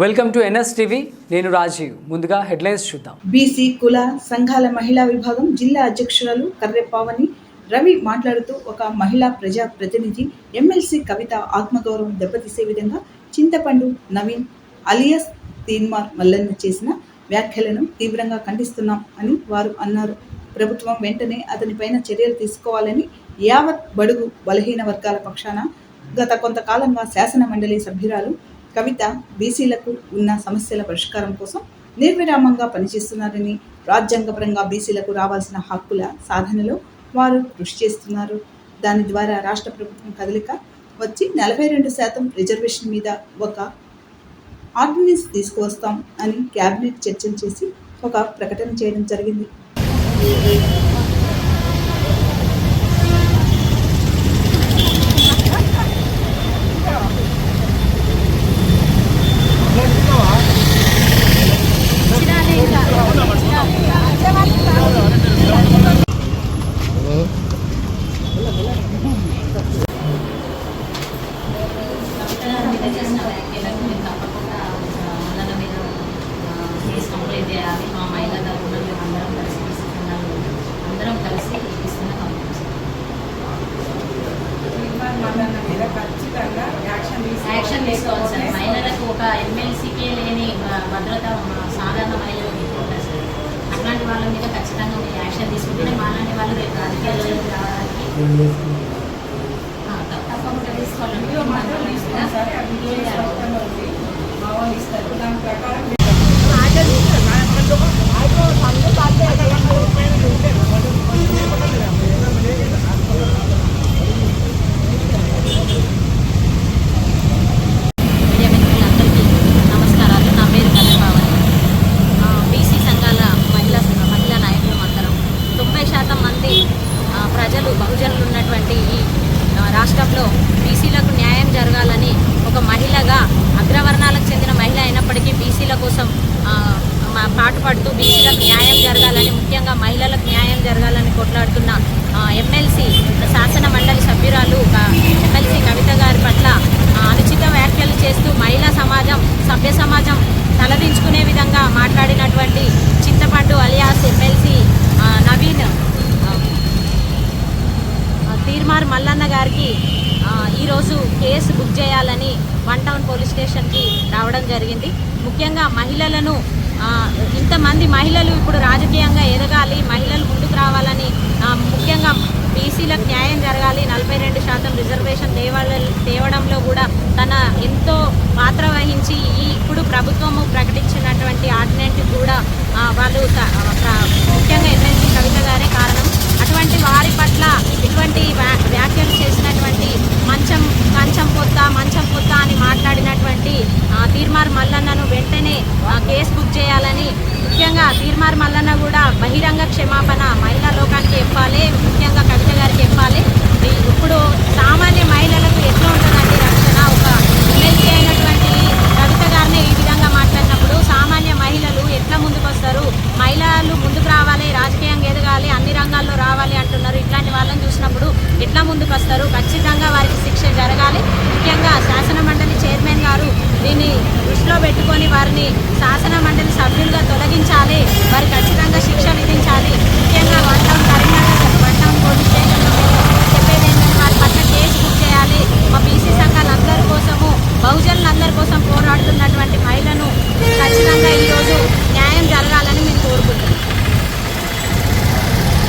Welcome to NS TV నేను రాజీవ్. ముందుగా headlines చూద్దాం. బీసీ కుల సంఘాల మహిళా విభాగం జిల్లా అధ్యక్షురాలు కర్రెపావని రవి మాట్లాడుతూ ఒక మహిళా ప్రజా ప్రతినిధి ఎమ్మెల్సీ కవిత ఆత్మగౌరవం దెబ్బతీసే విధంగా చింతపండు నవీన్ అలియాస్ తీన్మార్ మల్లన్న చేసిన వ్యాఖ్యలను తీవ్రంగా ఖండిస్తున్నాం అని వారు అన్నారు. ప్రభుత్వం వెంటనే అతనిపైన చర్యలు తీసుకోవాలని యావత్ బడుగు బలహీన వర్గాల పక్షాన గత కొంతకాలంగా శాసన మండలి సభ్యురాలు కవిత బీసీలకు ఉన్న సమస్యల పరిష్కారం కోసం నిర్విరామంగా పనిచేస్తున్నారని రాజ్యాంగపరంగా బీసీలకు రావాల్సిన హక్కుల సాధనలో వారు కృషి చేస్తున్నారు. దాని ద్వారా రాష్ట్ర ప్రభుత్వం కదలిక వచ్చి నలభై రెండు శాతం రిజర్వేషన్ మీద ఒక ఆర్డినెన్స్ తీసుకువస్తాం అని క్యాబినెట్ చర్చలు చేసి ఒక ప్రకటన చేయడం జరిగింది. మీద చేసిన వ్యాఖ్యలకు మీరు తప్పకుండా మల్లన మీద కేసు కంప్లైంట్ చేయాలి మా మహిళా తరఫున మేము అందరం కలిసి బీసీ అందరం కలిసి ఇస్తున్న మీద ఖచ్చితంగా యాక్షన్ యాక్షన్ తీసుకోవాలి సార్ మహిళలకు ఒక ఎమ్మెల్సీకే లేని భద్రత మా సాధారణ మహిళలకు ఉంటుంది సార్ అట్లాంటి వాళ్ళ మీద ఖచ్చితంగా మీరు యాక్షన్ తీసుకుంటే మాలాంటి వాళ్ళు రేపు రాజకీయాల్లోకి రావడానికి ప్రజలు బహుజనులు ఉన్నటువంటి ఈ రాష్ట్రంలో బీసీలకు న్యాయం జరగాలని ఒక మహిళగా అగ్రవర్ణాలకు చెందిన మహిళ అయినప్పటికీ బీసీల కోసం ఆ, మా పాటుపడుతూ బీసీలకు న్యాయం జరగాలని ముఖ్యంగా మహిళలకు న్యాయం జరగాలని కొట్లాడుతున్న ఎమ్మెల్సీ శాసన మండలి కలిసి కవిత గారి పట్ల అనుచిత వ్యాఖ్యలు చేస్తూ మహిళా సమాజం సభ్య సమాజం తలదించుకునే విధంగా మాట్లాడినటువంటి చింతపండు అలియాస్ ఎమ్మెల్సీ నవీన్ తీర్మార్ మల్లన్న గారికి ఈరోజు కేసు బుక్ చేయాలని వన్ టౌన్ పోలీస్ స్టేషన్కి రావడం జరిగింది. ముఖ్యంగా మహిళలను ఇంతమంది మహిళలు ఇప్పుడు రాజకీయంగా ఎదగాలి మహిళలు ముందుకు రావాలని ముఖ్యంగా బీసీలకు న్యాయం జరగాలి నలభై రెండు శాతం రిజర్వేషన్ తేవాల తేవడంలో కూడా తన ఎంతో పాత్ర వహించి ఈ ఇప్పుడు ప్రభుత్వము ప్రకటించినటువంటి ఆర్డినెంట్ కూడా వాళ్ళు ముఖ్యంగా ఎమ్మెల్సీ కవిత గారే కారణం. అటువంటి వారి పట్ల ఇటువంటి వ్యా- వ్యాఖ్యలు చేసి మంచం కంచం పొత్త మంచం పొత్త అని మాట్లాడినటువంటి ఆ, తీర్మార్ మల్లన్నను వెంటనే ఆ, కేసు బుక్ చేయాలని ముఖ్యంగా తీర్మార్ మల్లన్న కూడా బహిరంగ క్షమాపణ మహిళా లోకానికి చెప్పాలి ముఖ్యంగా కవిత గారికి చెప్పాలి. ఇప్పుడు సామాన్య మహిళలకు ఎట్లా ఉంటుందండి రక్షణ ఒక ఎమ్మెల్సీ అయినటువంటి కవిత గారిని ఈ విధంగా మాట్లాడినప్పుడు సామాన్య మహిళలు ఎట్లా ముందుకు వస్తారు మహిళలు ముందుకు రావాలి రాజకీయంగా ఎదగాలి అన్ని రంగాల్లో రావాలి అంటున్నారు. ఇట్లాంటి వాళ్ళని చూసినప్పుడు ఎట్లా ముందుకు వస్తారు ఖచ్చితంగా వారికి శిక్ష జరగాలి. ముఖ్యంగా శాసన వారిని శాసన మండలి సభ్యులుగా తొలగించాలి. వారికి ఖచ్చితంగా శిక్ష విధించాలి.